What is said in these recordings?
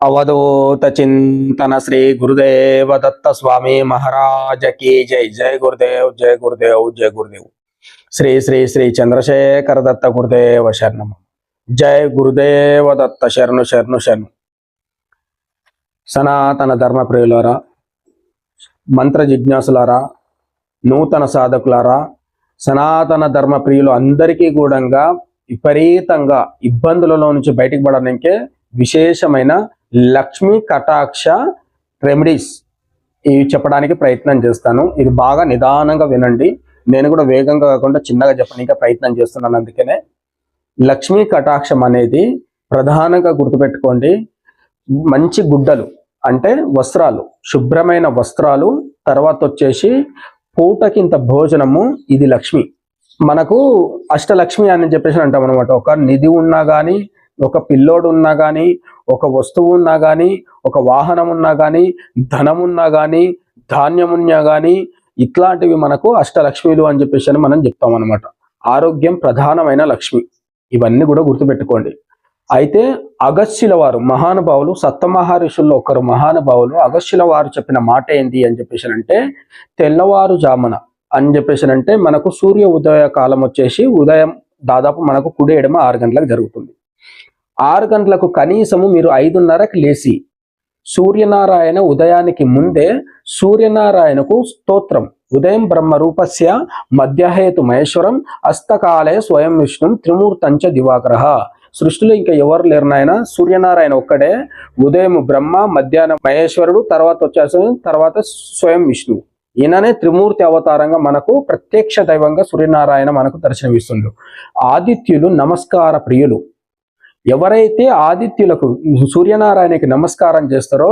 అవధూత చింతన శ్రీ గురుదేవ దత్త స్వామి మహారాజకి జై జై గురుదేవ్ జై గురుదేవ్ జై గురుదేవ్ శ్రీ శ్రీ శ్రీ చంద్రశేఖర దత్త గురుదేవ శరణం జై గురుదేవ దత్త శరణు శరణు శరణు సనాతన ధర్మ ప్రియులారా మంత్ర జిజ్ఞాసులారా నూతన సాధకులారా సనాతన ధర్మ ప్రియులు అందరికీ కూడా విపరీతంగా ఇబ్బందులలో నుంచి బయటికి పడడానికే విశేషమైన లక్ష్మీ కటాక్ష రెమెడీస్. ఇవి చెప్పడానికి ప్రయత్నం చేస్తాను. ఇది బాగా నిదానంగా వినండి. నేను కూడా వేగంగా కాకుండా చిన్నగా చెప్పడానికి ప్రయత్నం చేస్తున్నాను అందుకనే. లక్ష్మీ కటాక్షం అనేది ప్రధానంగా గుర్తుపెట్టుకోండి. మంచి గుడ్డలు అంటే వస్త్రాలు శుభ్రమైన వస్త్రాలు తర్వాత వచ్చేసి పూటకింత భోజనము ఇది లక్ష్మి. మనకు అష్టలక్ష్మి అని చెప్పేసి అంటాం అనమాట ఒక నిధి ఉన్నా కానీ ఒక పిల్లోడు ఉన్నా కానీ ఒక వస్తువు ఉన్నా కానీ ఒక వాహనం ఉన్నా కానీ ధనం ఉన్నా కానీ ధాన్యం ఉన్నా కానీ ఇట్లాంటివి మనకు అష్టలక్ష్మిలు అని చెప్పేసి అని మనం చెప్తాం అనమాట ఆరోగ్యం ప్రధానమైన లక్ష్మి. ఇవన్నీ కూడా గుర్తుపెట్టుకోండి. అయితే అగస్యుల వారు మహానుభావులు సప్తమహర్షుల్లో ఒకరు మహానుభావులు అగస్యుల వారు చెప్పిన మాట ఏంటి అని చెప్పేసి అంటే తెల్లవారుజామున అని చెప్పేసి అంటే మనకు సూర్య ఉదయ కాలం వచ్చేసి ఉదయం దాదాపు మనకు కుడి ఎడమ ఆరు గంటలకు జరుగుతుంది. ఆరు గంటలకు కనీసము మీరు ఐదున్నరకు లేచి సూర్యనారాయణ ఉదయానికి ముందే సూర్యనారాయణకు స్తోత్రం. ఉదయం బ్రహ్మ రూపస్య మధ్యహేతు మహేశ్వరం అస్తకాలయ స్వయం విష్ణు త్రిమూర్తంచ దివాకర సృష్టిలో ఇంకా ఎవరు లేరు నాయన సూర్యనారాయణ ఒక్కడే. ఉదయం బ్రహ్మ మధ్యాహ్నం మహేశ్వరుడు తర్వాత వచ్చేసి తర్వాత స్వయం విష్ణు. ఈయననే త్రిమూర్తి అవతారంగా మనకు ప్రత్యక్ష దైవంగా సూర్యనారాయణ మనకు దర్శనమిస్తుండు. ఆదిత్యులు నమస్కార ప్రియులు. ఎవరైతే ఆదిత్యులకు సూర్యనారాయణకి నమస్కారం చేస్తారో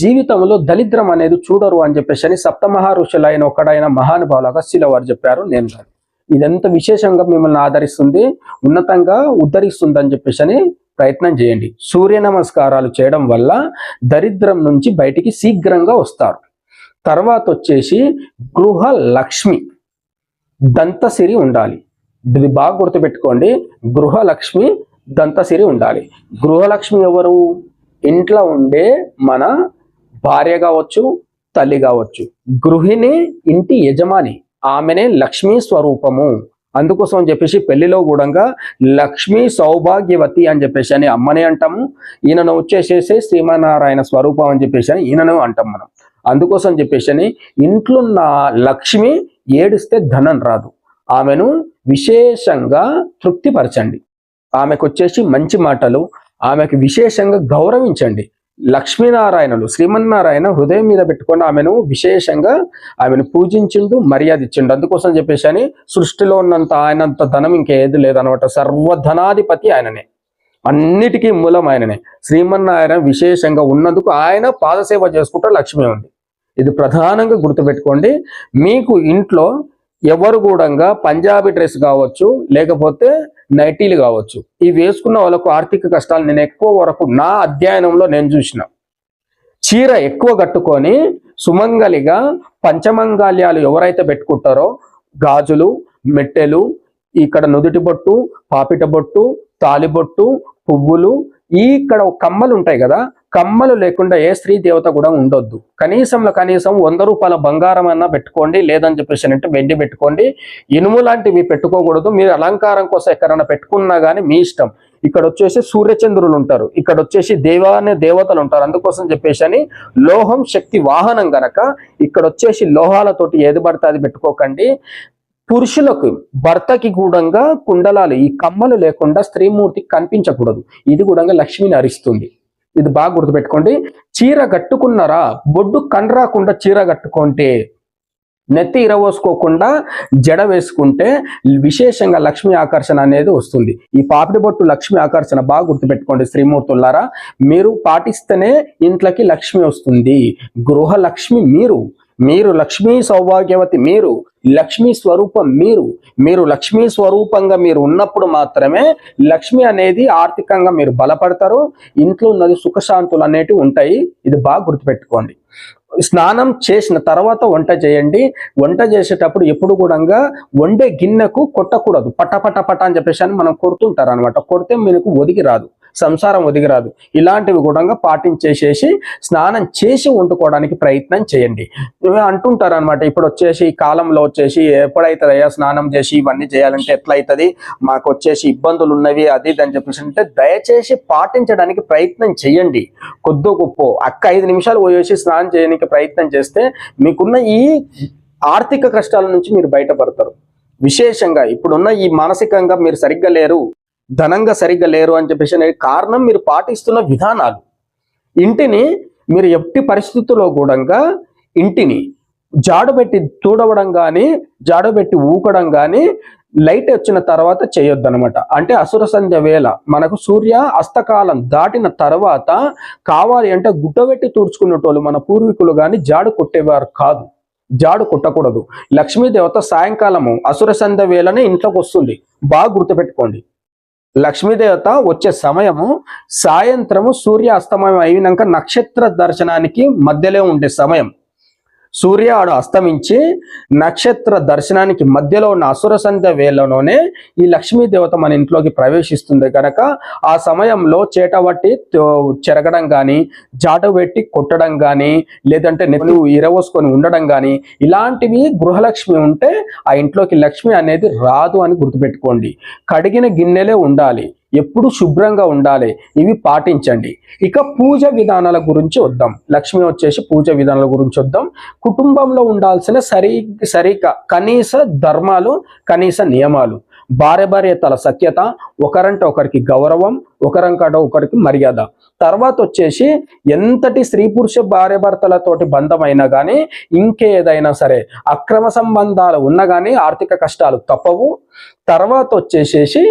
జీవితంలో దరిద్రం అనేది చూడరు అని చెప్పేసి అని సప్తమహా ఋషులైన ఒకడైన మహానుభావులుగా శిలవారు చెప్పారు నేను కాదు ఇదంతా విశేషంగా మిమ్మల్ని ఆదరిస్తుంది ఉన్నతంగా ఉద్ధరిస్తుంది అని చెప్పేసి అని ప్రయత్నం చేయండి. సూర్య నమస్కారాలు చేయడం వల్ల దరిద్రం నుంచి బయటికి శీఘ్రంగా వస్తారు. తర్వాత వచ్చేసి గృహ లక్ష్మి దంతసిరి ఉండాలి. ఇది బాగా గుర్తుపెట్టుకోండి. గృహలక్ష్మి దంతసిరి ఉండాలి. గృహలక్ష్మి ఎవరు? ఇంట్లో ఉండే మన భార్య కావచ్చు తల్లి కావచ్చు. గృహిణి ఇంటి యజమాని. ఆమెనే లక్ష్మీ స్వరూపము. అందుకోసం అని చెప్పేసి పెళ్ళిలో కూడా లక్ష్మీ సౌభాగ్యవతి అని చెప్పేసి అని అమ్మని అంటాము. ఈయనను వచ్చేసేసి శ్రీమన్నారాయణ స్వరూపం అని చెప్పేసి అని ఈయనను అంటాం మనం. అందుకోసం చెప్పేసి అని ఇంట్లో ఉన్న లక్ష్మి ఏడిస్తే ధనం రాదు. ఆమెను విశేషంగా తృప్తిపరచండి. ఆమెకు వచ్చేసి మంచి మాటలు ఆమెకు విశేషంగా గౌరవించండి. లక్ష్మీనారాయణలు శ్రీమన్నారాయణ హృదయం మీద పెట్టుకొని ఆమెను విశేషంగా ఆమెను పూజించిండు మర్యాద ఇచ్చిండు అందుకోసం చెప్పేసి అని సృష్టిలో ఉన్నంత ఆయనంత ధనం ఇంకేది లేదనమాట. సర్వధనాధిపతి ఆయననే. అన్నిటికీ మూలం ఆయననే. శ్రీమన్నారాయణ విశేషంగా ఉన్నందుకు ఆయన పాదసేవ చేసుకుంటూ లక్ష్మి ఉంది. ఇది ప్రధానంగా గుర్తుపెట్టుకోండి. మీకు ఇంట్లో ఎవరు కూడా పంజాబీ డ్రెస్ కావచ్చు లేకపోతే నైటీలు కావచ్చు. ఇవి వేసుకున్న వాళ్ళకు ఆర్థిక కష్టాలు నేను ఎక్కువ వరకు నా అధ్యయనంలో నేను చూసిన. చీర ఎక్కువ కట్టుకొని సుమంగలిగా పంచమంగాల్యాలు ఎవరైతే పెట్టుకుంటారో గాజులు మెట్టెలు ఇక్కడ నుదుటి బొట్టు పాపిట బొట్టు తాలిబొట్టు పువ్వులు ఈ ఇక్కడ కమ్మలు ఉంటాయి కదా కమ్మలు లేకుండా ఏ స్త్రీ దేవత కూడా ఉండొద్దు. కనీసంలో కనీసం వంద రూపాయల బంగారం అన్నా పెట్టుకోండి లేదని చెప్పేసి అంటే వెండి పెట్టుకోండి. ఇనుము లాంటివి పెట్టుకోకూడదు. మీరు అలంకారం కోసం ఎక్కడైనా పెట్టుకున్నా కానీ మీ ఇష్టం. ఇక్కడ వచ్చేసి సూర్యచంద్రులు ఉంటారు. ఇక్కడ వచ్చేసి దేవానే దేవతలు ఉంటారు. అందుకోసం చెప్పేసి అని లోహం శక్తి వాహనం గనక ఇక్కడ వచ్చేసి లోహాలతోటి ఏది పడితే అది పెట్టుకోకండి. పురుషులకు భర్తకి కూడా కుండలాలు ఈ కమ్మలు లేకుండా స్త్రీమూర్తికి కనిపించకూడదు. ఇది కూడా లక్ష్మిని అరిస్తుంది. ఇది బాగా గుర్తుపెట్టుకోండి. చీర కట్టుకున్నారా? బొడ్డు కండ్రాకుండా చీర కట్టుకుంటే నెత్తి ఇరవోసుకోకుండా జడ వేసుకుంటే విశేషంగా లక్ష్మి ఆకర్షణ అనేది వస్తుంది. ఈ పాపిడి బొట్టు లక్ష్మి ఆకర్షణ బాగా గుర్తుపెట్టుకోండి శ్రీమూర్తులారా. మీరు పాటిస్తేనే ఇంట్లోకి లక్ష్మి వస్తుంది. గృహలక్ష్మి మీరు. మీరు లక్ష్మీ సౌభాగ్యవతి మీరు లక్ష్మీ స్వరూపం మీరు మీరు లక్ష్మీ స్వరూపంగా మీరు ఉన్నప్పుడు మాత్రమే లక్ష్మి అనేది ఆర్థికంగా మీరు బలపడతారు. ఇంట్లో ఉన్నది సుఖశాంతులు అనేటివి ఉంటాయి. ఇది బాగా గుర్తుపెట్టుకోండి. స్నానం చేసిన తర్వాత వంట చేయండి. వంట చేసేటప్పుడు ఎప్పుడు కూడా వండే గిన్నెకు కొట్టకూడదు. పట పట పట అని చెప్పేసి అని మనం కొడుతుంటారు అనమాట కొడితే మీకు ఒదిగి రాదు. సంసారం ఒదిగిరాదు. ఇలాంటివి కూడా పాటించేసేసి స్నానం చేసి వండుకోవడానికి ప్రయత్నం చేయండి. అంటుంటారు అనమాట ఇప్పుడు వచ్చేసి కాలంలో వచ్చేసి ఎప్పుడైతే అయ్యా స్నానం చేసి ఇవన్నీ చేయాలంటే ఎట్లయితుంది మాకు వచ్చేసి ఇబ్బందులు ఉన్నవి అది ఇది అని చెప్పేసి అంటే దయచేసి పాటించడానికి ప్రయత్నం చేయండి. కొద్దో గొప్ప. అక్క ఐదు నిమిషాలు పోయేసి స్నానం చేయడానికి ప్రయత్నం చేస్తే మీకున్న ఈ ఆర్థిక కష్టాల నుంచి మీరు బయటపడతారు. విశేషంగా ఇప్పుడున్న ఈ మానసికంగా మీరు సరిగ్గా లేరు. ధనంగా సరిగ్గా లేరు అని చెప్పేసి కారణం మీరు పాటిస్తున్న విధానాలు. ఇంటిని మీరు ఎట్టి పరిస్థితుల్లో కూడా ఇంటిని జాడబెట్టి తూడవడం కానీ జాడబెట్టి ఊకడం కానీ లైట్ వచ్చిన తర్వాత చేయొద్దు అనమాట అంటే అసుర సంధ్య వేళ మనకు సూర్య అస్తకాలం దాటిన తర్వాత కావాలి అంటే గుడ్డబెట్టి తుడుచుకునేటోళ్ళు మన పూర్వీకులు కానీ జాడు కొట్టేవారు కాదు. జాడు కొట్టకూడదు. లక్ష్మీదేవత సాయంకాలము అసుర సంధ్య వేళనే ఇంట్లోకి వస్తుంది బాగా గుర్తుపెట్టుకోండి. లక్ష్మీదేవత వచ్చే సమయము సాయంత్రము సూర్య అస్తమయం అయినాక నక్షత్ర దర్శనానికి మధ్యలో ఉండే సమయం. సూర్యాడు అస్తమించి నక్షత్ర దర్శనానికి మధ్యలో ఉన్న అసుర సంధ్య వేళలోనే ఈ లక్ష్మీదేవత మన ఇంట్లోకి ప్రవేశిస్తుంది కనుక ఆ సమయంలో చేటబట్టి చెరగడం కానీ జాట పెట్టి కొట్టడం కానీ లేదంటే నెత్తి ఇరవోసుకొని ఉండడం కానీ ఇలాంటివి గృహలక్ష్మి ఉంటే ఆ ఇంట్లోకి లక్ష్మి అనేది రాదు అని గుర్తుపెట్టుకోండి. కడిగిన గిన్నెలే ఉండాలి. ఎప్పుడు శుభ్రంగా ఉండాలి ఇవి పాటించండి. ఇక పూజ విధానాల గురించి వద్దాం. లక్ష్మి వచ్చేసి పూజ విధానాల గురించి వద్దాం. కుటుంబంలో ఉండాల్సిన సరి సరిక కనీస ధర్మాలు కనీస నియమాలు. భార్య భార్యతల సఖ్యత ఒకరంటే ఒకరికి గౌరవం ఒకరంకట ఒకరికి మర్యాద. తర్వాత వచ్చేసి ఎంతటి స్త్రీ పురుష భార్య భర్తలతోటి బంధం అయినా కానీ ఇంకేదైనా సరే అక్రమ సంబంధాలు ఉన్నా కానీ ఆర్థిక కష్టాలు తప్పవు. తర్వాత వచ్చేసేసి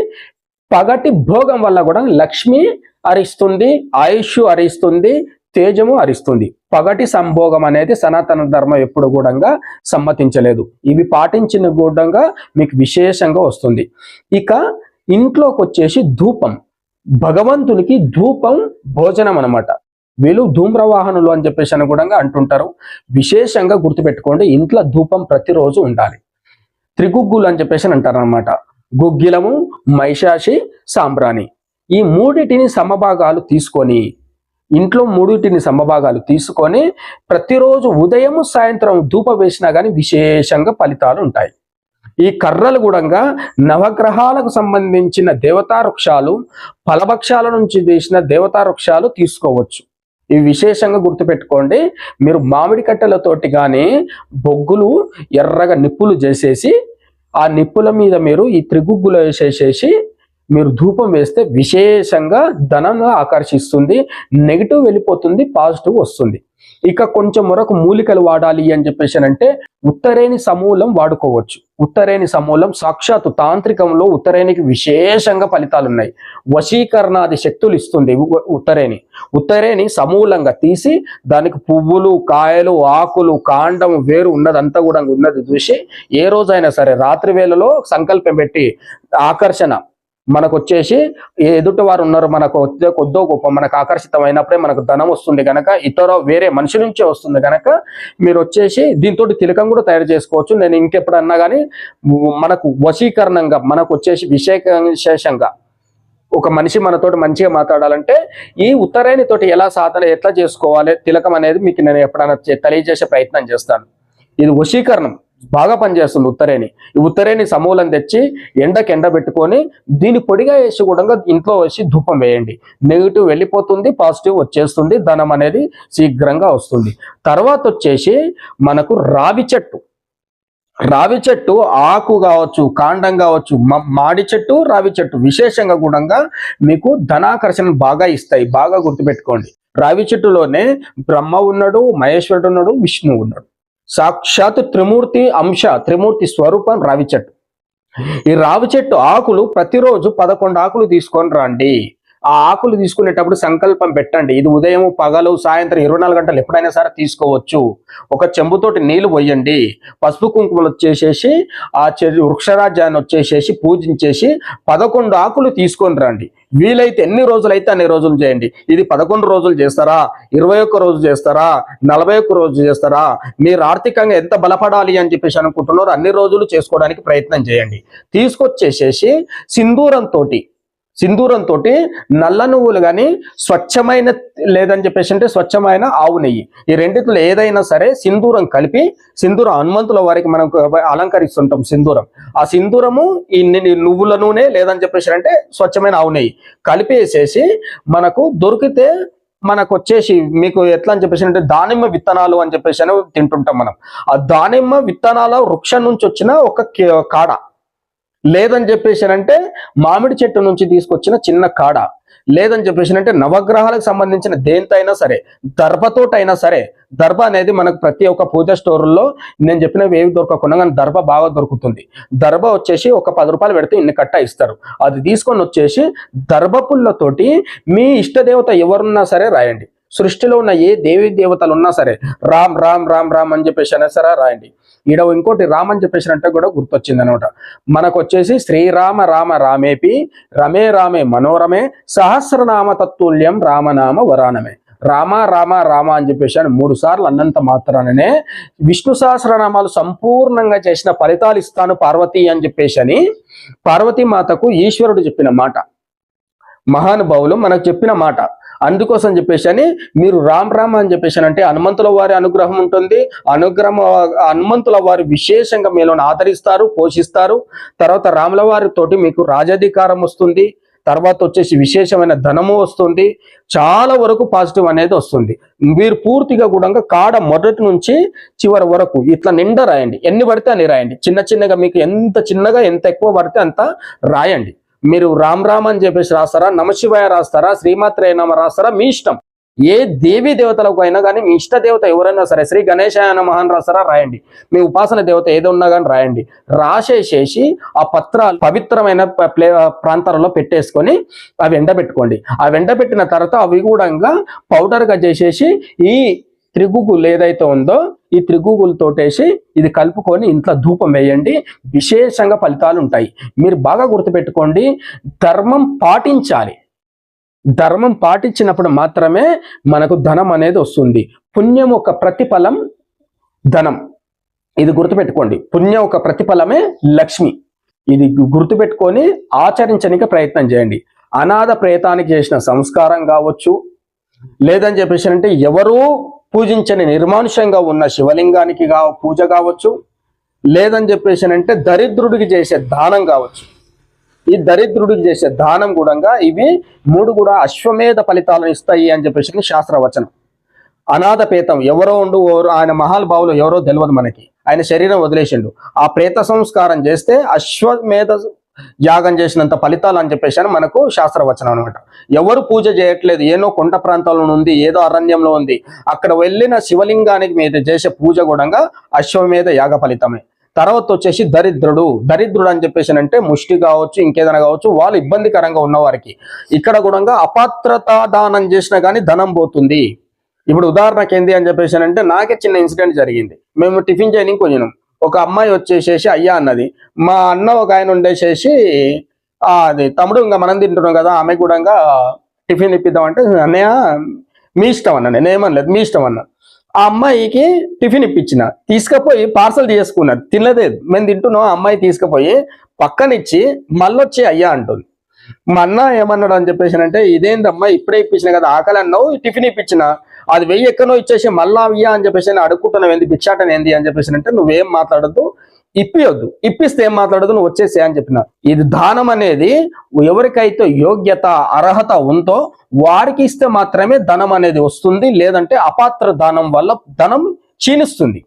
పగటి భోగం వల్ల కూడా లక్ష్మి అరిస్తుంది ఆయుష్ అరిస్తుంది తేజము అరిస్తుంది. పగటి సంభోగం అనేది సనాతన ధర్మం ఎప్పుడు కూడా సమ్మతించలేదు. ఇవి పాటించిన గూఢంగా మీకు విశేషంగా వస్తుంది. ఇక ఇంట్లోకి వచ్చేసి ధూపం. భగవంతునికి ధూపం భోజనం అనమాట వీళ్ళు ధూమ్రవాహనులు అని చెప్పేసి అని కూడా అంటుంటారు. విశేషంగా గుర్తుపెట్టుకోండి ఇంట్లో ధూపం ప్రతిరోజు ఉండాలి. త్రిగుగ్గులు అని చెప్పేసి అని అంటారు అనమాట గుగ్గిలము మైషాషి సాంబ్రాణి. ఈ మూడిటిని సమభాగాలు తీసుకొని ఇంట్లో మూడిటిని సమభాగాలు తీసుకొని ప్రతిరోజు ఉదయం సాయంత్రం ధూప వేసినా కానీ విశేషంగా ఫలితాలు ఉంటాయి. ఈ కర్రలు కూడా నవగ్రహాలకు సంబంధించిన దేవతా వృక్షాలు ఫలభక్షాల నుంచి వేసిన దేవతా వృక్షాలు తీసుకోవచ్చు. ఇవి విశేషంగా గుర్తుపెట్టుకోండి. మీరు మామిడి కట్టెలతోటి కానీ బొగ్గులు ఎర్రగా నిప్పులు చేసేసి ఆ నిప్పుల మీద మీరు ఈ త్రిగుగ్గులు వేసేసేసి మీరు ధూపం వేస్తే విశేషంగా ధనం ఆకర్షిస్తుంది నెగిటివ్ వెళ్ళిపోతుంది పాజిటివ్ వస్తుంది. ఇక కొంచెం మరొక మూలికలు వాడాలి అని చెప్పేసి అంటే ఉత్తరేణి సమూలం వాడుకోవచ్చు. ఉత్తరేణి సమూలం సాక్షాత్తు తాంత్రికంలో ఉత్తరేణికి విశేషంగా ఫలితాలు ఉన్నాయి. వశీకరణాది శక్తులు ఇస్తుంది ఉ- ఉత్తరేణి. ఉత్తరేణి సమూలంగా తీసి దానికి పువ్వులు కాయలు ఆకులు కాండం వేరు ఉన్నదంతా కూడా ఉన్నది చూసి ఏ రోజైనా సరే రాత్రి వేళలో సంకల్పం పెట్టి ఆకర్షణ మనకు వచ్చేసి ఎదుటి వారు ఉన్నారు మనకు కొద్దో గొప్ప మనకు ఆకర్షితమైనప్పుడే మనకు ధనం వస్తుంది కనుక ఇతర వేరే మనిషి నుంచే వస్తుంది కనుక మీరు వచ్చేసి దీంతో తిలకం కూడా తయారు చేసుకోవచ్చు. నేను ఇంకెప్పుడన్నా కానీ మనకు వశీకరణంగా మనకు వచ్చేసి విశేష విశేషంగా ఒక మనిషి మనతోటి మంచిగా మాట్లాడాలంటే ఈ ఉత్తరాయణి తోటి ఎలా సాధన ఎట్లా చేసుకోవాలి తిలకం అనేది మీకు నేను ఎప్పుడైనా తెలియజేసే ప్రయత్నం చేస్తాను. ఇది వశీకరణం. బాగా పనిచేస్తుంది ఉత్తరేణి. ఈ ఉత్తరేణి సమూలం తెచ్చి ఎండకి ఎండబెట్టుకొని దీన్ని పొడిగా వేసి కూడా ఇంట్లో వేసి ధూపం వేయండి. నెగిటివ్ వెళ్ళిపోతుంది పాజిటివ్ వచ్చేస్తుంది ధనం అనేది శీఘ్రంగా వస్తుంది. తర్వాత వచ్చేసి మనకు రావి చెట్టు. రావి చెట్టు ఆకు కావచ్చు కాండం కావచ్చు మాడి చెట్టు రావి చెట్టు. విశేషంగా కూడా మీకు ధనాకర్షణ బాగా ఇస్తాయి. బాగా గుర్తుపెట్టుకోండి. రావి చెట్టులోనే బ్రహ్మ ఉన్నాడు మహేశ్వరుడు ఉన్నాడు విష్ణువు ఉన్నాడు. సాక్షాత్ త్రిమూర్తి అంశ త్రిమూర్తి స్వరూపం రావి చెట్టు. ఈ రావి చెట్టు ఆకులు ప్రతిరోజు పదకొండు ఆకులు తీసుకొని రండి. ఆ ఆకులు తీసుకునేటప్పుడు సంకల్పం పెట్టండి. ఇది ఉదయం పగలు సాయంత్రం ఇరవై నాలుగు గంటలు ఎప్పుడైనా సరే తీసుకోవచ్చు. ఒక చెంబుతోటి నీళ్ళు పోయండి. పసుపు కుంకుమలు వచ్చేసేసి ఆ చె- వృక్షరాజ్యాన్ని వచ్చేసేసి పూజించేసి పదకొండు ఆకులు తీసుకొని రండి. వీలైతే ఎన్ని రోజులైతే అన్ని రోజులు చేయండి. ఇది పదకొండు రోజులు చేస్తారా? ఇరవై ఒక్క రోజు చేస్తారా? నలభై ఒక్క రోజు చేస్తారా? మీరు ఆర్థికంగా ఎంత బలపడాలి అని చెప్పేసి అనుకుంటున్నారో అన్ని రోజులు చేసుకోవడానికి ప్రయత్నం చేయండి. తీసుకొచ్చేసేసి సింధూరంతో సింధూరంతో నల్ల నువ్వులు కానీ స్వచ్ఛమైన లేదని చెప్పేసి అంటే స్వచ్ఛమైన ఆవు నెయ్యి. ఈ రెండిట్లో ఏదైనా సరే సింధూరం కలిపి సింధూరం హనుమంతుల వారికి మనం అలంకరిస్తుంటాం సింధూరం. ఆ సింధూరము ఈ నువ్వుల నూనె లేదని చెప్పేసి అంటే స్వచ్ఛమైన ఆవు నెయ్యి. కలిపేసేసి మనకు దొరికితే మనకు వచ్చేసి మీకు ఎట్లా అని చెప్పేసి అంటే దానిమ్మ విత్తనాలు అని చెప్పేసి అని తింటుంటాం మనం. ఆ దానిమ్మ విత్తనాల వృక్షం నుంచి వచ్చిన ఒక కే- కాడ. లేదని చెప్పేసి అంటే మామిడి చెట్టు నుంచి తీసుకొచ్చిన చిన్న కాడ. లేదని చెప్పేసి అంటే నవగ్రహాలకు సంబంధించిన దేంతైనా సరే దర్భతోటైనా సరే దర్భ అనేది మనకు ప్రతి ఒక్క పూజ స్టోర్లో నేను చెప్పినవి ఏవి దొరకకుండా కానీ దర్భ బాగా దొరుకుతుంది. దర్భ వచ్చేసి ఒక పది రూపాయలు పెడితే ఇన్ని కట్ట ఇస్తారు. అది తీసుకొని వచ్చేసి దర్భ పుల్లతోటి మీ ఇష్టదేవత ఎవరున్నా సరే రాయండి. సృష్టిలో ఉన్న ఏ దేవి దేవతలు ఉన్నా సరే రామ్ రామ్ రామ్ రామ్ అని చెప్పేసి అయినా సరే రాయండి. ఈడ ఇంకోటి రామ్ అని చెప్పేసి అంటే కూడా గుర్తొచ్చింది అనమాట మనకు వచ్చేసి శ్రీరామ రామ రామేపి రమే రామే మనోరమే సహస్రనామ తత్తుల్యం రామనామ వరానమే. రామ రామ రామ అని చెప్పేసి అని మూడు సార్లు అన్నంత మాత్రాననే విష్ణు సహస్రనామాలు సంపూర్ణంగా చేసిన ఫలితాలు ఇస్తాను పార్వతి అని చెప్పేసి అని పార్వతీ మాతకు ఈశ్వరుడు చెప్పిన మాట. మహానుభావులు మనకు చెప్పిన మాట. అందుకోసం చెప్పేసి అని మీరు రామ్ రామ అని చెప్పేసి అంటే హనుమంతుల వారి అనుగ్రహం ఉంటుంది. అనుగ్రహం హనుమంతుల వారు విశేషంగా మీలోని ఆదరిస్తారు పోషిస్తారు. తర్వాత రాముల వారితోటి మీకు రాజాధికారం వస్తుంది. తర్వాత వచ్చేసి విశేషమైన ధనము వస్తుంది. చాలా వరకు పాజిటివ్ అనేది వస్తుంది. మీరు పూర్తిగా కూడా కాడ మొదటి నుంచి చివరి వరకు ఇట్లా నిండా రాయండి. ఎన్ని పడితే అన్ని రాయండి. చిన్న చిన్నగా మీకు ఎంత చిన్నగా ఎంత ఎక్కువ పడితే అంత రాయండి. మీరు రామ్ రామ్ అని చెప్పేసి రాస్తారా నమశివాయ రాస్తారా శ్రీమాత్రేయ నమ రాస్తారా మీ ఇష్టం. ఏ దేవి దేవతలకు అయినా కానీ మీ ఇష్ట దేవత ఎవరైనా సరే శ్రీ గణేశాయ నమహాన్ రాస్తారా రాయండి. మీ ఉపాసన దేవత ఏదో ఉన్నా కానీ రాయండి. రాసేసేసి ఆ పత్రాలు పవిత్రమైన ప్లే ప్రాంతాలలో పెట్టేసుకొని అవి ఎండబెట్టుకోండి అవి ఎండబెట్టిన తర్వాత అవి కూడా పౌడర్గా చేసేసి ఈ త్రిగుగులు ఏదైతే ఉందో ఈ త్రిగుగులతోటేసి ఇది కలుపుకొని ఇంట్లో ధూపం వేయండి. విశేషంగా ఫలితాలు ఉంటాయి. మీరు బాగా గుర్తుపెట్టుకోండి. ధర్మం పాటించాలి. ధర్మం పాటించినప్పుడు మాత్రమే మనకు ధనం అనేది వస్తుంది. పుణ్యం ఒక ప్రతిఫలం ధనం. ఇది గుర్తుపెట్టుకోండి. పుణ్యం ఒక ప్రతిఫలమే లక్ష్మి. ఇది గుర్తుపెట్టుకొని ఆచరించడానికి ప్రయత్నం చేయండి. అనాథ ప్రేతానికి చేసిన సంస్కారం కావచ్చు. లేదని చెప్పేసి అంటే ఎవరూ పూజించని నిర్మానుష్యంగా ఉన్న శివలింగానికి కా పూజ కావచ్చు లేదని చెప్పేసి అంటే దరిద్రుడికి చేసే దానం కావచ్చు. ఈ దరిద్రుడికి చేసే దానం కూడా ఇవి మూడు కూడా అశ్వమేధ ఫలితాలను ఇస్తాయి అని చెప్పేసి శాస్త్రవచనం. అనాథ పేతం ఎవరో ఉండు ఎవరో ఆయన మహానుభావులు ఎవరో తెలియదు మనకి. ఆయన శరీరం వదిలేసిండు. ఆ ప్రేత సంస్కారం చేస్తే అశ్వమేధ యాగం చేసినంత ఫలితాలు అని చెప్పేసి అని మనకు శాస్త్రవచనం అనమాట ఎవరు పూజ చేయట్లేదు ఏనో కొండ ప్రాంతంలో ఉంది ఏదో అరణ్యంలో ఉంది అక్కడ వెళ్ళిన శివలింగానికి మీద చేసే పూజ కూడా అశ్వమేధ యాగ ఫలితమే. తర్వాత వచ్చేసి దరిద్రుడు. దరిద్రుడు అని చెప్పేసి అంటే ముష్టి కావచ్చు ఇంకేదైనా కావచ్చు వాళ్ళు ఇబ్బందికరంగా ఉన్నవారికి. ఇక్కడ కూడా అపాత్రతా దానం చేసినా కానీ ధనం పోతుంది. ఇప్పుడు ఉదాహరణకి ఏంది అని చెప్పేసి అంటే నాకే చిన్న ఇన్సిడెంట్ జరిగింది. మేము టిఫిన్ చేయడానికి కొంచెం ఒక అమ్మాయి వచ్చేసేసి అయ్యా అన్నది. మా అన్న ఒక ఆయన ఉండేసేసి అది తమ్ముడు ఇంకా మనం తింటున్నాం కదా ఆమె కూడా టిఫిన్ ఇప్పిద్దాం అంటే అన్నయ్య మీ ఇష్టం అన్న నేనేమనలేదు మీ ఇష్టం అన్న. ఆ అమ్మాయికి టిఫిన్ ఇప్పించిన. తీసుకుపోయి పార్సల్ చేసుకున్నది తినలేదు. మేము తింటున్నాం ఆ అమ్మాయి తీసుకుపోయి పక్కనిచ్చి మళ్ళొచ్చి అయ్యా అంటుంది. మా అన్న ఏమన్నాడు అని చెప్పేసి అంటే ఇదేందమ్మా ఇప్పుడే ఇప్పించిన కదా ఆకలి అన్నావు టిఫిన్ ఇప్పించిన. అది వెయ్యి ఎక్కనో ఇచ్చేసి మళ్ళా అయ్యా అని చెప్పేసి నేను అడుక్కుంటున్నావు ఏంది పిచ్చాటని ఏంది అని చెప్పేసి అంటే నువ్వేం మాట్లాడద్దు ఇప్పియొద్దు. ఇప్పిస్తే ఏం మాట్లాడదు నువ్వు వచ్చేసే అని చెప్పిన. ఇది దానం అనేది ఎవరికైతే యోగ్యత అర్హత ఉందో వారికి ఇస్తే మాత్రమే ధనం అనేది వస్తుంది లేదంటే అపాత్ర దానం వల్ల ధనం క్షీణిస్తుంది.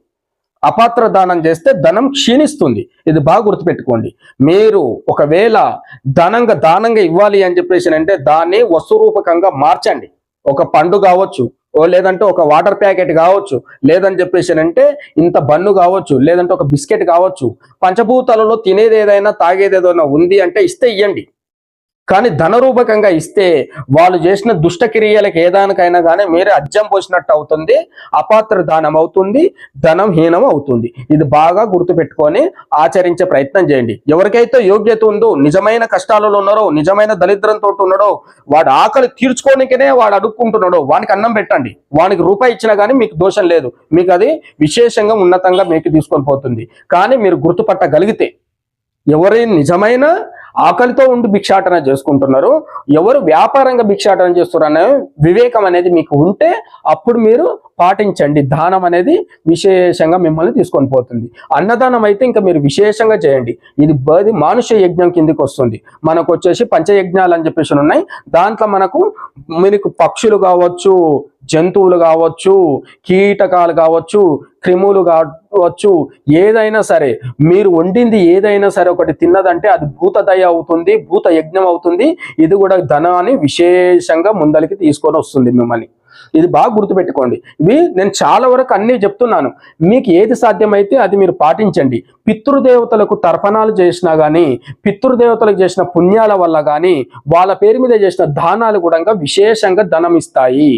అపాత్ర దానం చేస్తే ధనం క్షీణిస్తుంది. ఇది బాగా గుర్తుపెట్టుకోండి. మీరు ఒకవేళ ధనంగా దానంగా ఇవ్వాలి అని చెప్పేసి అంటే దాన్ని వస్తురూపకంగా మార్చండి. ఒక పండు కావచ్చు ఓ లేదంటే ఒక వాటర్ ప్యాకెట్ కావచ్చు లేదని చెప్పేసి అంటే ఇంత బన్ను కావచ్చు లేదంటే ఒక బిస్కెట్ కావచ్చు పంచభూతాలలో తినేది ఏదైనా తాగేది ఏదైనా ఉంది అంటే ఇస్తే ఇయ్యండి. కానీ ధనరూపకంగా ఇస్తే వాళ్ళు చేసిన దుష్టక్రియలకు ఏదానికైనా కానీ మీరే అజ్జం పోసినట్టు అవుతుంది అపాత్ర దానం అవుతుంది ధనం హీనం అవుతుంది. ఇది బాగా గుర్తుపెట్టుకొని ఆచరించే ప్రయత్నం చేయండి. ఎవరికైతే యోగ్యత ఉందో నిజమైన కష్టాలలో ఉన్నారో నిజమైన దరిద్రంతో ఉన్నాడో వాడు ఆకలి తీర్చుకోనికనే వాడు అడుక్కుంటున్నాడో వానికి అన్నం పెట్టండి. వానికి రూపాయి ఇచ్చినా కానీ మీకు దోషం లేదు. మీకు అది విశేషంగా ఉన్నతంగా మీకు తీసుకొని పోతుంది. కానీ మీరు గుర్తుపట్టగలిగితే ఎవరి నిజమైన ఆకలితో ఉండి భిక్షాటన చేసుకుంటున్నారు. ఎవరు వ్యాపారంగా భిక్షాటన చేస్తున్నారు అనే వివేకం అనేది మీకు ఉంటే అప్పుడు మీరు పాటించండి. దానం అనేది విశేషంగా మిమ్మల్ని తీసుకొని పోతుంది. అన్నదానం అయితే ఇంకా మీరు విశేషంగా చేయండి. ఇది బది మానుష యజ్ఞం కిందికి వస్తుంది. మనకు వచ్చేసి పంచయజ్ఞాలు అని చెప్పేసి ఉన్నాయి. దాంట్లో మనకు మీకు పక్షులు కావచ్చు జంతువులు కావచ్చు కీటకాలు కావచ్చు క్రిములు కావచ్చు ఏదైనా సరే మీరు వండింది ఏదైనా సరే ఒకటి తిన్నదంటే అది భూతదయ అవుతుంది భూత యజ్ఞం అవుతుంది. ఇది కూడా ధనాన్ని విశేషంగా ముందలికి తీసుకొని వస్తుంది మిమ్మల్ని. ఇది బాగా గుర్తుపెట్టుకోండి. ఇవి నేను చాలా వరకు అన్నీ చెప్తున్నాను. మీకు ఏది సాధ్యమైతే అది మీరు పాటించండి. పితృదేవతలకు తర్పణాలు చేసినా కానీ పితృదేవతలకు చేసిన పుణ్యాల వల్ల కానీ వాళ్ళ పేరు మీద చేసిన దానాలు కూడా విశేషంగా ధనం ఇస్తాయి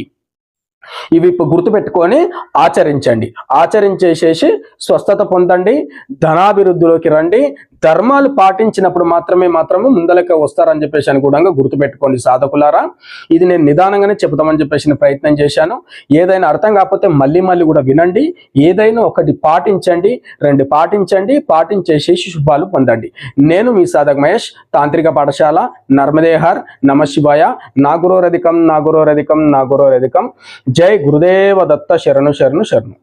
ఇవి ఇప్పుడు గుర్తుపెట్టుకొని ఆచరించండి. ఆచరించేసేసి స్వస్థత పొందండి ధనాభివృద్ధిలోకి రండి ధర్మాలు పాటించినప్పుడు మాత్రమే మాత్రమే ముందలకే వస్తారని చెప్పేసి అని కూడా గుర్తుపెట్టుకోండి సాధకులారా. ఇది నేను నిదానంగానే చెబుతామని చెప్పేసి ప్రయత్నం చేశాను. ఏదైనా అర్థం కాకపోతే మళ్ళీ మళ్ళీ కూడా వినండి. ఏదైనా ఒకటి పాటించండి. రెండు పాటించండి. పాటించేసి శుభాలు పొందండి. నేను మీ సాధక్ మహేష్ తాంత్రిక పాఠశాల నర్మదేహర్ నమ శివాయ నా గురోరధికం నా గురోరధికం నా గురోరధికం జై గురుదేవ దత్త శరణు శరణు శరణు.